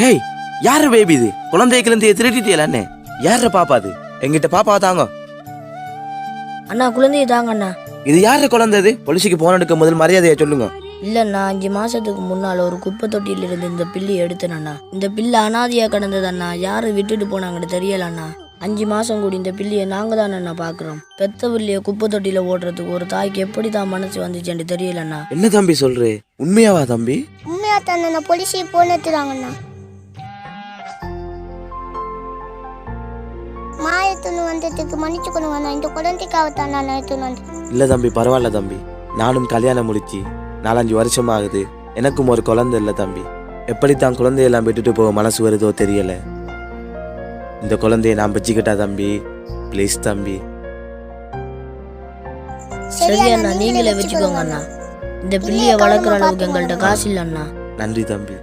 Hey யாரு baby இது? குழந்தை கிழந்தைய திருட்டிட்டியல அண்ணே? யார பாப்பா அது? எங்கிட்ட பாப்பா தாங்க. அண்ணா குழந்தைய தாங்க அண்ணா. இது யாரு குழந்தை இது பொலிசுக்கு போன் எடுக்க முதல் மரியாதையை சொல்லுங்க. இல்லைண்ணா அஞ்சு மாசத்துக்கு முன்னால் ஒரு குப்பை தொட்டியில இருந்து இந்த பில்லி எடுத்தேனண்ணா. இந்த பில்லு அனாதையா கிடந்ததண்ணா. யாரு விட்டுட்டு போனாங்கன்னு தெரியலண்ணா. அஞ்சு மாசம் கூடி இந்த பில்லியை நாங்க தானண்ணா பாக்குறோம். பெத்த பிள்ளைய குப்பை தொட்டியில ஓடுறதுக்கு ஒரு தாய்க்கு எப்படி தான் மனசு வந்துச்சுன்னு தெரியலண்ணா. என்ன தம்பி சொல்றே? உண்மையாவா தம்பி? உண்மையா தானே போலீஸை போன் இந்த குழந்தைக்காக தான் நான் எடுத்துன்னு வந்தேன். இல்ல தம்பி பரவாயில்ல தம்பி. நானும் கல்யாணம் முடிச்சு நாலஞ்சு வருஷம் ஆகுது எனக்கும் ஒரு குழந்தை இல்ல தம்பி. எப்படித்தான் குழந்தையெல்லாம் விட்டுட்டு போக மனசு வருதோ தெரியல. இந்த குழந்தைய நான் வச்சுக்கிட்டா தம்பி? ப்ளீஸ் தம்பி. சரி அண்ணா நீங்களே வச்சுக்கோங்க அண்ணா. இந்த பிள்ளைய வளர்க்குற அளவுக்கு எங்கள்கிட்ட காசு இல்லைண்ணா நன்றி தம்பி.